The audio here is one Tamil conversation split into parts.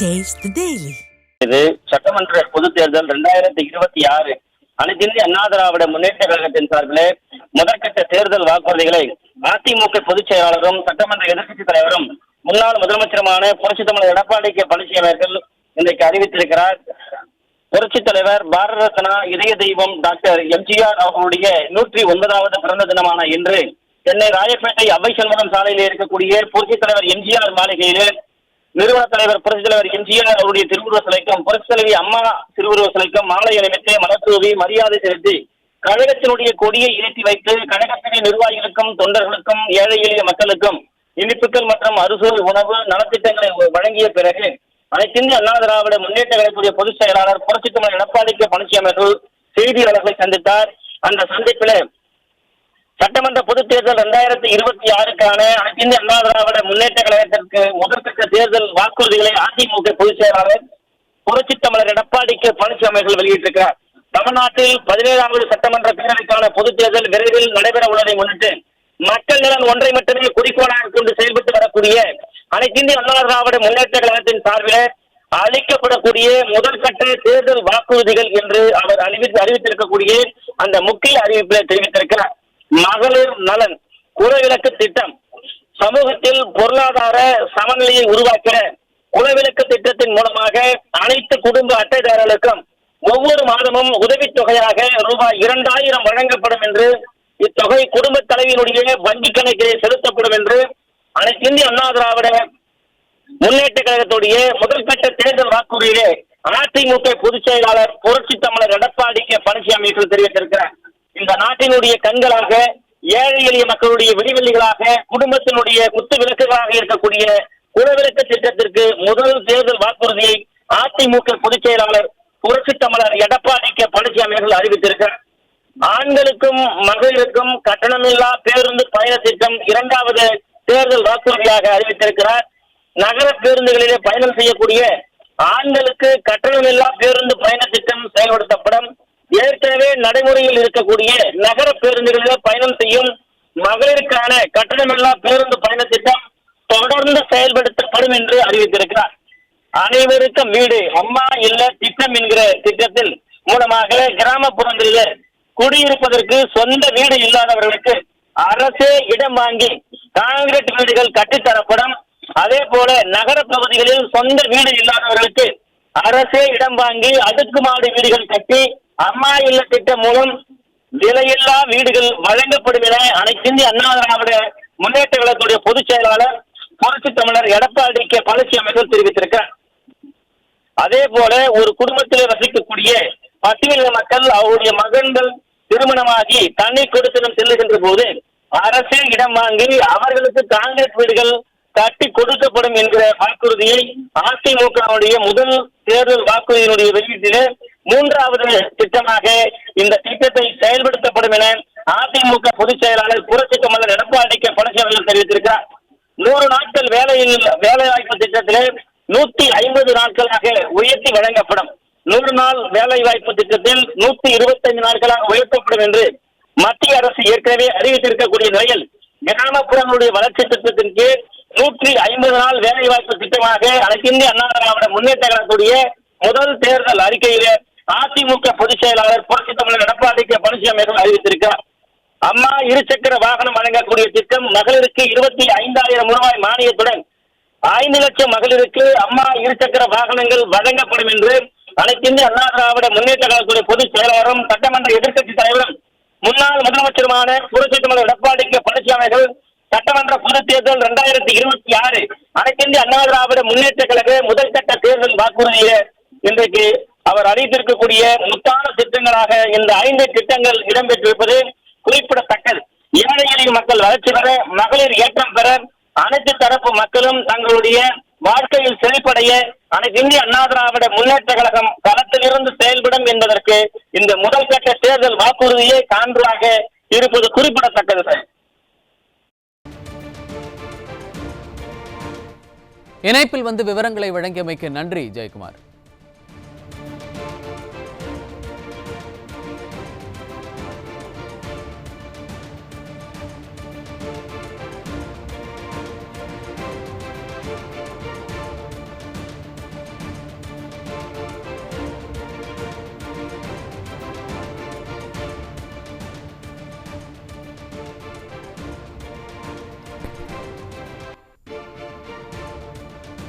டேஸ்ட் டெய்லி இது சட்டமன்ற பொதுத் தேர்தல் ரெண்டாயிரத்தி இருபத்தி ஆறு அனைத்து இந்திய அண்ணா திராவிட முன்னேற்ற கழகத்தின் சார்பிலே முதற்கட்ட தேர்தல் வாக்குறுதிகளை அதிமுக பொதுச் செயலாளரும் சட்டமன்ற எதிர்க்கட்சித் தலைவரும் முன்னாள் முதலமைச்சருமான புரட்சி தமிழர் எடப்பாடி கே பழனிசாமி அவர்கள் இன்றைக்கு அறிவித்திருக்கிறார். புரட்சித் தலைவர் பாரத ரத்னா இதய தெய்வம் டாக்டர் எம்ஜிஆர் அவர்களுடைய நூற்றி ஒன்பதாவது பிறந்த தினமான இன்று சென்னை ராயப்பேட்டை அவ்வை சண்முகம் சாலையில் இருக்கக்கூடிய புரட்சித் தலைவர் எம்ஜிஆர் மாளிகையிலே நிறுவன தலைவர் புரட்சித் தலைவர் எம்ஜிஆர் அவருடைய திருவுருவ சிலைக்கும் புரட்சித் தலைவி அம்மா திருவுருவ சிலைக்கும் மாலை அணிவித்து மலர்தூவி மரியாதை செலுத்தி கழகத்தினுடைய கொடியை ஏற்றி வைத்து கழகத்தினுடைய நிர்வாகிகளுக்கும் தொண்டர்களுக்கும் ஏழை எளிய மக்களுக்கும் இனிப்புகள் மற்றும் அறுசுவை உணவு நலத்திட்டங்களை வழங்கிய பிறகு அனைத்திந்திய அண்ணா திராவிட முன்னேற்ற கழகத்துடைய பொதுச் செயலாளர் புரட்சித் தமிழர் எடப்பாடி கே. பழனிசாமி அவர்கள் செய்தியாளர்களை சந்தித்தார். அந்த சந்திப்பில் சட்டமன்ற பொதுத் தேர்தல் இரண்டாயிரத்தி இருபத்தி ஆறுக்கான அனைத்து இந்திய அண்ணா திராவிட முன்னேற்ற கழகத்திற்கு முதற்கட்ட தேர்தல் வாக்குறுதிகளை அதிமுக பொதுச் செயலாளர் புரட்சி தமிழர் எடப்பாடி கே பழனிசாமி அவர்கள் வெளியிட்டிருக்கிறார். தமிழ்நாட்டில் பதினேழாவது சட்டமன்ற பேரவைக்கான பொதுத் தேர்தல் விரைவில் நடைபெற உள்ளதை முன்னிட்டு மக்கள் நலன் ஒன்றை மட்டுமே குறிக்கோளாக கொண்டு செயல்பட்டு வரக்கூடிய அனைத்து இந்திய அண்ணா திராவிட முன்னேற்ற கழகத்தின் சார்பில் அளிக்கப்படக்கூடிய முதற்கட்ட தேர்தல் வாக்குறுதிகள் என்று அவர் அறிவித்து அறிவித்திருக்கக்கூடிய அந்த முக்கிய அறிவிப்பில் தெரிவித்திருக்கிறார். மகளிர் நலன் குறைவிலக்கு திட்டம். சமூகத்தில் பொருளாதார சமநிலையை உருவாக்க குலவிலக்கு திட்டத்தின் மூலமாக அனைத்து குடும்ப அட்டைதாரர்களுக்கும் ஒவ்வொரு மாதமும் உதவித்தொகையாக ரூபாய் இரண்டாயிரம் வழங்கப்படும் என்று இத்தொகை குடும்ப தலைவியினுடைய வங்கி கணக்கிலே செலுத்தப்படும் என்று அனைத்து இந்திய அண்ணா திராவிட முன்னேற்ற கழகத்துடைய முதற்கட்ட தேர்தல் வாக்குறுதியிலே அதிமுக பொதுச் செயலாளர் புரட்சி தமிழர் எடப்பாடி கே பழனிசாமி தெரிவித்திருக்கிறார். நாட்டினுடைய கண்களாக ஏழை எளிய மக்களுடைய விடிவெள்ளிகளாக குடும்பத்தினுடைய குத்து விளக்குகளாக இருக்கக்கூடிய குலவிளக்க திட்டத்திற்கு முதல் தேர்தல் வாக்குறுதியை அதிமுக பொதுச் செயலாளர் புரட்சி தமிழர் எடப்பாடி கே. பழனிசாமி அவர்கள் அறிவித்திருக்கிறார். ஆண்களுக்கும் மகளிருக்கும் கட்டணமில்லா பேருந்து பயண திட்டம் இரண்டாவது தேர்தல் வாக்குறுதியாக அறிவித்திருக்கிறார். நகர பேருந்துகளிலே பயணம் செய்யக்கூடிய ஆண்களுக்கு கட்டணமில்லா பேருந்து பயண திட்டம் செயல்படுத்தப்படும். ஏற்கனவே நடைமுறையில் இருக்கக்கூடிய நகர பேருந்துகளில் பயணம் செய்யும் மகளிருக்கான கட்டணமில்லா பேருந்து பயண திட்டம் தொடர்ந்து செயல்படுத்தப்படும் என்று அறிவித்திருக்கிறார். அனைவருக்கும் வீடு அம்மா இல்ல திட்டம் என்கிற திட்டத்தில் மூலமாக கிராமப்புறங்களிலே குடியிருப்பதற்கு சொந்த வீடு இல்லாதவர்களுக்கு அரசே இடம் வாங்கி காங்கிரீட் வீடுகள் கட்டித்தரப்படும். அதே போல நகர பகுதிகளில் சொந்த வீடு இல்லாதவர்களுக்கு அரசே இடம் வாங்கி அடுக்குமாடி வீடுகள் கட்டி அம்மா இல்ல திட்டம் மூலம் விலையில்லா வீடுகள் வழங்கப்படும் என அனைத்திந்திய அண்ணா திராவிட முன்னேற்ற கழகத்துடைய பொதுச் செயலாளர் புரட்சி தமிழர் எடப்பாடி கே பழனிசாமி தெரிவித்திருக்கிறார். அதே போல ஒரு குடும்பத்தில் வசிக்கக்கூடிய பட்டியல மக்கள் அவருடைய மகன்கள் திருமணமாகி தண்ணி கொடுத்தனம் செல்லுகின்ற போது அரசே இடம் வாங்கி அவர்களுக்கு காங்கிரஸ் வீடுகள் கட்டி கொடுக்கப்படும் என்கிற வாக்குறுதியை அதிமுகவுடைய முதல் தேர்தல் வாக்குறுதியினுடைய வெளியீட்டிலே மூன்றாவது திட்டமாக இந்த திட்டத்தை செயல்படுத்தப்படும் என அதிமுக பொதுச் செயலாளர் புரட்சி கமலர் எடப்பாடி கே பழனிசாமி தெரிவித்திருக்கிறார். நூறு நாட்கள் வேலையில் வேலைவாய்ப்பு திட்டத்திலே நூத்தி ஐம்பது நாட்களாக உயர்த்தி வழங்கப்படும். நூறு நாள் வேலை வாய்ப்பு திட்டத்தில் நூத்தி இருபத்தைந்து நாட்களாக உயர்த்தப்படும் என்று மத்திய அரசு ஏற்கனவே அறிவித்திருக்கக்கூடிய நிலையில் கிராமப்புறங்களுடைய வளர்ச்சி திட்டத்தின் கீழ் நூற்றி ஐம்பது நாள் வேலை வாய்ப்பு திட்டமாக அனைத்து இந்திய அண்ணா திராவிட முன்னேற்ற கழகத்துடைய முதல் தேர்தல் அறிக்கையிலே அதிமுக பொதுச் செயலாளர் புரட்சி தமிழர் எடப்பாடி கே பழனிசாமி அறிவித்திருக்கிறார். அம்மா இருசக்கர வாகனம் வழங்கக்கூடிய திட்டம் மகளிருக்கு இருபத்தி ஐந்தாயிரம் ரூபாய் மானியத்துடன் ஐந்து லட்சம் மகளிருக்கு அம்மா இருசக்கர வாகனங்கள் வழங்கப்படும் என்று அனைத்து இந்திய அண்ணா திராவிட முன்னேற்ற கழகத்துடைய பொதுச் செயலாளரும் சட்டமன்ற எதிர்க்கட்சி தலைவரும் முன்னாள் முதலமைச்சருமான புரட்சி தமிழர் எடப்பாடி கே சட்டமன்ற பொதுத் தேர்தல் இரண்டாயிரத்தி இருபத்தி ஆறு அனைத்து இந்திய அண்ணா திராவிட முன்னேற்ற கழக முதல் கட்ட தேர்தல் வாக்குறுதியை இன்றைக்கு அவர் அறிவித்திருக்கக்கூடிய முத்தான திட்டங்களாக இந்த ஐந்து திட்டங்கள் இடம்பெற்றிருப்பது குறிப்பிடத்தக்கது. ஏழை எளிய மக்கள் வளர்ச்சி பெற மகளிர் ஏற்றம் பெற அனைத்து தரப்பு மக்களும் தங்களுடைய வாழ்க்கையில் செழிப்படைய அனைத்து இந்திய அண்ணா திராவிட முன்னேற்ற கழகம் களத்திலிருந்து செயல்படும் என்பதற்கு இந்த முதல் கட்ட தேர்தல் வாக்குறுதியே சான்றாக இருப்பது குறிப்பிடத்தக்கது சார். இணைப்பில் வந்து விவரங்களை வழங்கியமைக்கு நன்றி ஜெயக்குமார்.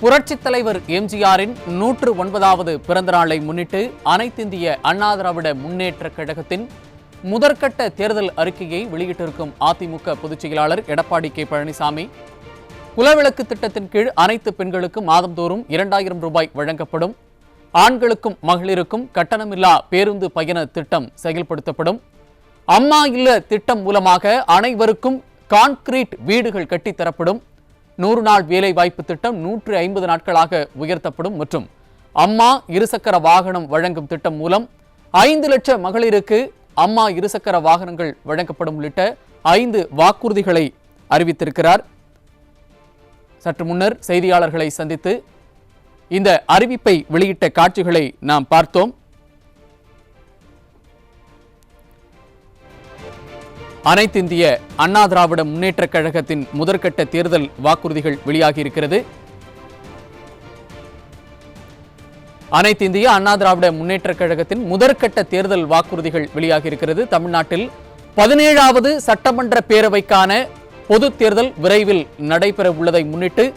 புரட்சித் தலைவர் எம்ஜிஆரின் நூற்று ஒன்பதாவது பிறந்த நாளை முன்னிட்டு அனைத்திந்திய அண்ணா திராவிட முன்னேற்ற கழகத்தின் முதற்கட்ட தேர்தல் அறிக்கையை வெளியிட்டிருக்கும் அதிமுக பொதுச் செயலாளர் எடப்பாடி கே பழனிசாமி. குலவிளக்கு திட்டத்தின் கீழ் அனைத்து பெண்களுக்கும் மாதந்தோறும் இரண்டாயிரம் ரூபாய் வழங்கப்படும். ஆண்களுக்கும் மகளிருக்கும் கட்டணமில்லா பேருந்து பயண திட்டம் செயல்படுத்தப்படும். அம்மா இல்ல திட்டம் மூலமாக அனைவருக்கும் கான்கிரீட் வீடுகள் கட்டித்தரப்படும். நூறு நாள் வேலை வாய்ப்பு திட்டம் நூற்று ஐம்பது நாட்களாக உயர்த்தப்படும் மற்றும் அம்மா இருசக்கர வாகனம் வழங்கும் திட்டம் மூலம் ஐந்து லட்சம் மகளிருக்கு அம்மா இருசக்கர வாகனங்கள் வழங்கப்படும் உள்ளிட்ட ஐந்து வாக்குறுதிகளை அறிவித்திருக்கிறார். சற்று முன்னர் செய்தியாளர்களை சந்தித்து இந்த அறிவிப்பை வெளியிட்ட காட்சிகளை நாம் பார்த்தோம். அனைத்திந்திய அண்ணா திராவிட முன்னேற்றக் கழகத்தின் முதற்கட்ட தேர்தல் வாக்குறுதிகள் வெளியாகியிருக்கிறது. அனைத்திந்திய அண்ணா திராவிட முன்னேற்றக் கழகத்தின் முதற்கட்ட தேர்தல் வாக்குறுதிகள் வெளியாகியிருக்கிறது. தமிழ்நாட்டில் பதினேழாவது சட்டமன்ற பேரவைக்கான பொது தேர்தல் விரைவில் நடைபெற உள்ளதை முன்னிட்டு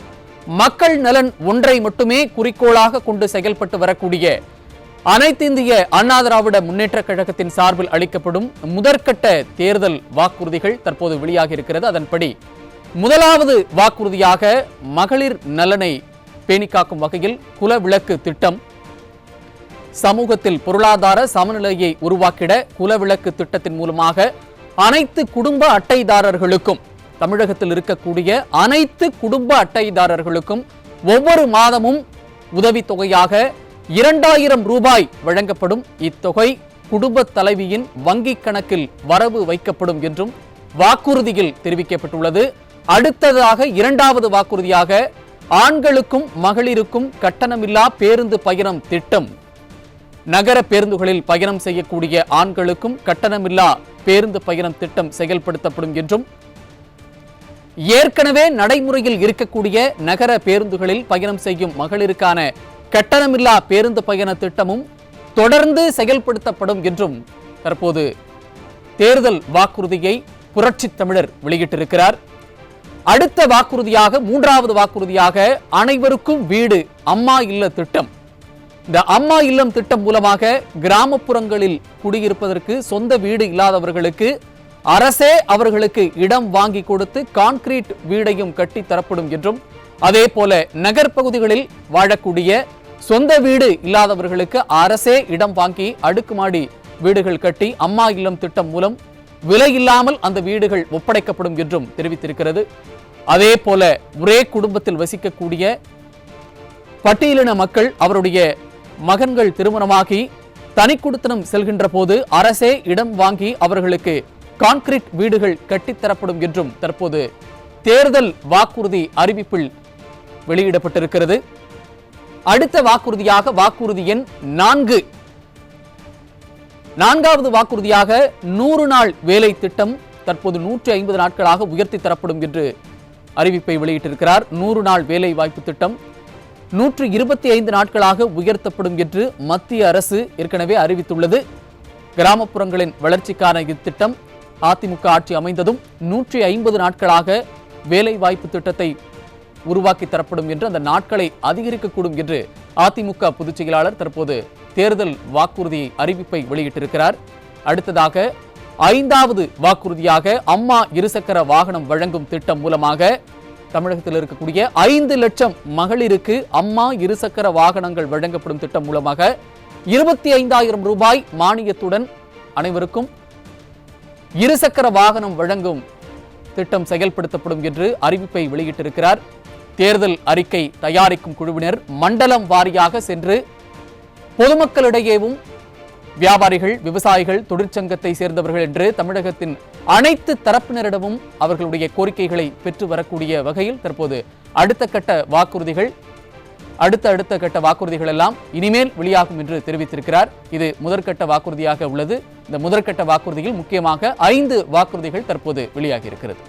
மக்கள் நலன் ஒன்றை மட்டுமே குறிக்கோளாக கொண்டு செயல்பட்டு வரக்கூடிய அனைத்திந்திய அண்ணா திராவிட முன்னேற்ற கழகத்தின் சார்பில் அளிக்கப்படும் முதற்கட்ட தேர்தல் வாக்குறுதிகள் தற்போது வெளியாகி இருக்கிறது அதன்படி முதலாவது வாக்குறுதியாக மகளிர் நலனை பேணிக்காக்கும் வகையில் குலவிளக்கு திட்டம் சமூகத்தில் பொருளாதார சமநிலையை உருவாக்கிட குலவிளக்கு திட்டத்தின் மூலமாக அனைத்து குடும்ப அட்டைதாரர்களுக்கும் தமிழகத்தில் இருக்கக்கூடிய அனைத்து குடும்ப அட்டைதாரர்களுக்கும் ஒவ்வொரு மாதமும் உதவித்தொகையாக இரண்டாயிரம் ரூபாய் வழங்கப்படும் இத்தொகை குடும்ப தலைவியின் வங்கிக் கணக்கில் வரவு வைக்கப்படும் என்றும் வாக்குறுதியில் தெரிவிக்கப்பட்டுள்ளது. அடுத்ததாக இரண்டாவது வாக்குறுதியாக ஆண்களுக்கும் மகளிருக்கும் கட்டணமில்லா பேருந்து பயணம் திட்டம். நகர பேருந்துகளில் பயணம் செய்யக்கூடிய ஆண்களுக்கும் கட்டணமில்லா பேருந்து பயணம் திட்டம் செயல்படுத்தப்படும் என்றும் ஏற்கனவே நடைமுறையில் இருக்கக்கூடிய நகர பேருந்துகளில் பயணம் செய்யும் மகளிருக்கான கட்டணமில்லா பேருந்து பயண திட்டமும் தொடர்ந்து செயல்படுத்தப்படும் என்றும் தற்போது தேர்தல் வாக்குறுதியை புரட்சி தமிழர் வெளியிட்டிருக்கிறார். அடுத்த வாக்குறுதியாக மூன்றாவது வாக்குறுதியாக அனைவருக்கும் வீடு அம்மா இல்ல திட்டம். இந்த அம்மா இல்லம் திட்டம் மூலமாக கிராமப்புறங்களில் குடியிருப்பதற்கு சொந்த வீடு இல்லாதவர்களுக்கு அரசே அவர்களுக்கு இடம் வாங்கி கொடுத்து கான்கிரீட் வீடையும் கட்டி தரப்படும் என்றும் அதே போல நகர்ப்பகுதிகளில் வாழக்கூடிய சொந்த வீடு இல்லாதவர்களுக்கு அரசே இடம் வாங்கி அடுக்குமாடி வீடுகள் கட்டி அம்மா இல்லம் திட்டம் மூலம் விலை இல்லாமல் அந்த வீடுகள் ஒப்படைக்கப்படும் என்றும் தெரிவித்திருக்கிறது. அதே போல ஒரே குடும்பத்தில் வசிக்கக்கூடிய பட்டியலின மக்கள் அவருடைய மகன்கள் திருமணமாகி தனி குடித்தனம் செல்கின்ற போது அரசே இடம் வாங்கி அவர்களுக்கு கான்கிரீட் வீடுகள் கட்டித்தரப்படும் என்றும் தற்போது தேர்தல் வாக்குறுதி அறிவிப்பில் வெளியிடப்பட்டிருக்கிறது. அடுத்த வாக்குறுதியாக வாக்குறுதி எண் நான்கு. நான்காவது வாக்குறுதியாக நூறு நாள் வேலை திட்டம் தற்போது நூற்றி ஐம்பது நாட்களாக உயர்த்தி தரப்படும் என்று அறிவிப்பை வெளியிட்டிருக்கிறார். நூறு நாள் வேலை வாய்ப்பு திட்டம் நூற்று இருபத்தி ஐந்து நாட்களாக உயர்த்தப்படும் என்று மத்திய அரசு ஏற்கனவே அறிவித்துள்ளது. கிராமப்புறங்களின் வளர்ச்சிக்கான இத்திட்டம் அதிமுக ஆட்சி அமைந்ததும் நூற்றி ஐம்பது நாட்களாக வேலை வாய்ப்பு திட்டத்தை உருவாக்கி தரப்படும் என்று அந்த நாட்களை அதிகரிக்கக்கூடும் என்று அதிமுக பொதுச் செயலாளர் தற்போது தேர்தல் வாக்குறுதி அறிவிப்பை வெளியிட்டிருக்கிறார். அடுத்ததாக ஐந்தாவது வாக்குறுதியாக அம்மா இருசக்கர வாகனம் வழங்கும் திட்டம் மூலமாக தமிழகத்தில் இருக்கக்கூடிய ஐந்து லட்சம் மகளிருக்கு அம்மா இருசக்கர வாகனங்கள் வழங்கப்படும் திட்டம் மூலமாக இருபத்தி ஐந்தாயிரம் ரூபாய் மானியத்துடன் அனைவருக்கும் இருசக்கர வாகனம் வழங்கும் திட்டம் செயல்படுத்தப்படும் என்று அறிவிப்பை வெளியிட்டிருக்கிறார். தேர்தல் அறிக்கை தயாரிக்கும் குழுவினர் மண்டலம் வாரியாக சென்று பொதுமக்களிடையேவும் வியாபாரிகள் விவசாயிகள் தொழிற்சங்கத்தை சேர்ந்தவர்கள் என்று தமிழகத்தின் அனைத்து தரப்பினரிடமும் அவர்களுடைய கோரிக்கைகளை பெற்று வரக்கூடிய வகையில் தற்போது அடுத்த கட்ட வாக்குறுதிகள் அடுத்த அடுத்த கட்ட வாக்குறுதிகள் எல்லாம் இனிமேல் வெளியாகும் என்று தெரிவித்திருக்கிறார். இது முதற்கட்ட வாக்குறுதியாக உள்ளது. இந்த முதற்கட்ட வாக்குறுதியில் முக்கியமாக ஐந்து வாக்குறுதிகள் தற்போது வெளியாகி இருக்கிறது.